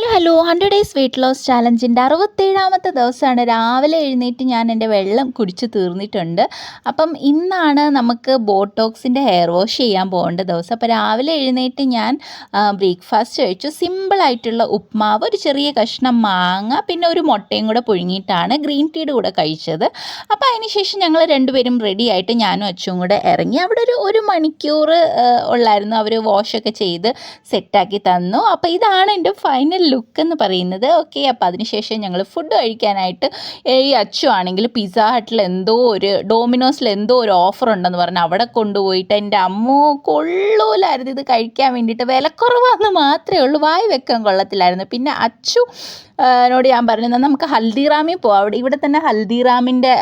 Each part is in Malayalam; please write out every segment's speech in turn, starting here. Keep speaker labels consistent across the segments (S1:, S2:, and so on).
S1: Hello hello hundred days weight loss ചാലഞ്ചിന്റെ അറുപത്തേഴാമത്തെ ദിവസമാണ്. രാവിലെ എഴുന്നേറ്റ് ഞാൻ എന്റെ വെള്ളം കുടിച്ച് തീർന്നിട്ടുണ്ട്. അപ്പം ഇന്നാണ് നമുക്ക് ബോട്ടോക്സിന്റെ ഹെയർ വാഷ് ചെയ്യാൻ പോകേണ്ട ദിവസം. അപ്പോൾ രാവിലെ എഴുന്നേറ്റ് ഞാൻ ബ്രേക്ക്ഫാസ്റ്റ് കഴിച്ചു. സിമ്പിളായിട്ടുള്ള ഉപ്മാവ് ഒരു ചെറിയ കഷ്ണം മാങ്ങ പിന്നെ ഒരു മുട്ടയും കൂടെ പുഴുങ്ങിയിട്ടാണ് ഗ്രീൻ ടീയുടെ കൂടെ കഴിച്ചത്. അപ്പോൾ അതിനുശേഷം ഞങ്ങൾ രണ്ടുപേരും റെഡി ആയിട്ട് ഞാനും അച്ഛനും കൂടെ ഇറങ്ങി. അവിടെ ഒരു ഒരു മണിക്കൂർ ഉള്ളായിരുന്നു. അവർ വാഷൊക്കെ ചെയ്ത് സെറ്റാക്കി തന്നു. അപ്പോൾ ഇതാണ് എന്റെ ഫൈനൽ ലുക്ക് എന്ന് പറയുന്നത്. ഓക്കെ അപ്പോൾ അതിനുശേഷം ഞങ്ങൾ ഫുഡ് കഴിക്കാനായിട്ട് ഈ അച്ചു ആണെങ്കിൽ പിസ്സ ഹട്ടിൽ എന്തോ ഒരു ഡോമിനോസിൽ എന്തോ ഒരു ഓഫർ ഉണ്ടെന്ന് പറഞ്ഞ് അവിടെ കൊണ്ടുപോയിട്ട് എന്റെ അമ്മോ കൊള്ളൂലായിരുന്നു ഇത് കഴിക്കാൻ വേണ്ടിയിട്ട്. വിലക്കുറവാന്ന് മാത്രമേ ഉള്ളൂ. വായി വെക്കാൻ കൊള്ളത്തില്ലായിരുന്നു. പിന്നെ അച്ചു നോട് ഞാൻ പറഞ്ഞു എന്നാൽ നമുക്ക് ഹൽദിറാമിൽ പോവാം. അവിടെ ഇവിടെ തന്നെ ഹൽദിറാമിന്റെ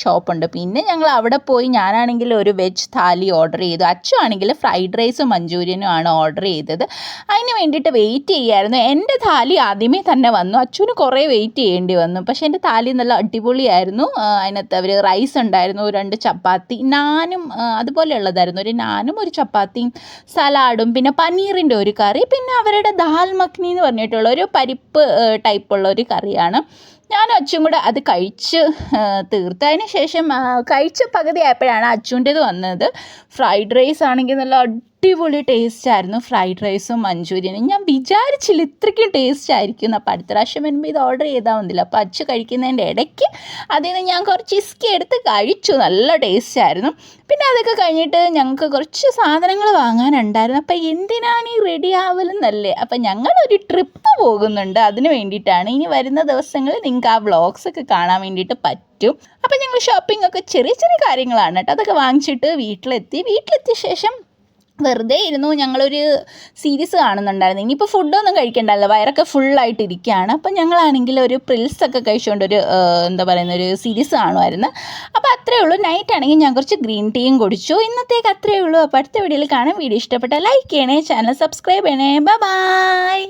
S1: ഷോപ്പുണ്ട് പിന്നെ ഞങ്ങൾ അവിടെ പോയി ഞാനാണെങ്കിൽ ഒരു വെജ് താലി ഓർഡർ ചെയ്തു. അച്ചു ആണെങ്കിൽ ഫ്രൈഡ് റൈസും മഞ്ചൂരിയനും ആണ് ഓർഡർ ചെയ്തത്. അതിന് വേണ്ടിയിട്ട് വെയിറ്റ് ചെയ്യായിരുന്നു. എന്റെ താലി ആദ്യമേ തന്നെ വന്നു. അച്ഛന് കുറേ വെയിറ്റ് ചെയ്യേണ്ടി വന്നു. പക്ഷേ എന്റെ താലി നല്ല അടിപൊളിയായിരുന്നു. അതിനകത്ത് അവർ റൈസ് ഉണ്ടായിരുന്നു രണ്ട് ചപ്പാത്തി നാനും അതുപോലെയുള്ളതായിരുന്നു. ഒരു നാനും ഒരു ചപ്പാത്തിയും സലാഡും പിന്നെ പനീറിന്റെ ഒരു കറി പിന്നെ അവരുടെ ദാൽ മഖ്നി എന്ന് പറഞ്ഞിട്ടുള്ള ഒരു പരിപ്പ് ടൈപ്പ് ടൈപ്പുള്ള ഒരു കറിയാണ്. ഞാൻ അച്ചും കൂടെ അത് കഴിച്ച് തീർത്തതിന് ശേഷം കഴിച്ച പകുതി ആയപ്പോഴാണ് അച്ചുന്റേത് വന്നത്. ഫ്രൈഡ് റൈസ് ആണെങ്കിൽ നല്ല അടിപൊളി ടേസ്റ്റ് ആയിരുന്നു. ഫ്രൈഡ് റൈസും മഞ്ചൂരിയനും. ഞാൻ വിചാരിച്ചില്ല ഇത്രയ്ക്കും ടേസ്റ്റ് ആയിരിക്കും അപ്പോൾ അടുത്ത പ്രാവശ്യം വരുമ്പോൾ ഇത് ഓർഡർ ചെയ്താൽ മതില്ല അപ്പോൾ അച്ചു കഴിക്കുന്നതിന്റെ ഇടയ്ക്ക് അതിൽ നിന്ന് ഞാൻ കുറച്ച് ഇസ്കി എടുത്ത് കഴിച്ചു. നല്ല ടേസ്റ്റ് ആയിരുന്നു. പിന്നെ അതൊക്കെ കഴിഞ്ഞിട്ട് ഞങ്ങൾക്ക് കുറച്ച് സാധനങ്ങൾ വാങ്ങാനുണ്ടായിരുന്നു. അപ്പോൾ എന്തിനാണ് ഈ റെഡി ആവലെന്നല്ലേ? അപ്പോൾ ഞങ്ങളൊരു ട്രിപ്പ് പോകുന്നുണ്ട്. അതിന് വേണ്ടിയിട്ടാണ്. ഇനി വരുന്ന ദിവസങ്ങളിൽ നിങ്ങൾക്ക് ആ വ്ളോഗ്സ് ഒക്കെ കാണാൻ വേണ്ടിയിട്ട് പറ്റും. അപ്പോൾ ഞങ്ങൾ ഷോപ്പിംഗ് ഒക്കെ ചെറിയ ചെറിയ കാര്യങ്ങളാണ് കേട്ടോ. അതൊക്കെ വാങ്ങിച്ചിട്ട് വീട്ടിലെത്തി. വീട്ടിലെത്തിയ ശേഷം വെറുതെ ഇരുന്നു. ഞങ്ങളൊരു സീരീസ് കാണുന്നുണ്ടായിരുന്നു. ഇനിയിപ്പോൾ ഫുഡൊന്നും കഴിക്കണ്ടല്ലോ. വയറൊക്കെ ഫുള്ളായിട്ട് ഇരിക്കുകയാണ്. അപ്പം ഞങ്ങളാണെങ്കിൽ ഒരു പ്രിൽസൊക്കെ കഴിച്ചുകൊണ്ട് ഒരു എന്താ പറയുന്ന ഒരു സീരീസ് കാണുമായിരുന്നു. അപ്പോൾ അത്രയേ ഉള്ളൂ. നൈറ്റ് ആണെങ്കിൽ ഞാൻ കുറച്ച് ഗ്രീൻ ടീയും കുടിച്ചു. ഇന്നത്തേക്ക് അത്രയേ ഉള്ളൂ. അപ്പോൾ അടുത്ത വീഡിയോയിൽ കാണാൻ വീഡിയോ ഇഷ്ടപ്പെട്ട ലൈക്ക് ചെയ്യണേ ചാനൽ സബ്സ്ക്രൈബ് ചെയ്യണേ. ബൈ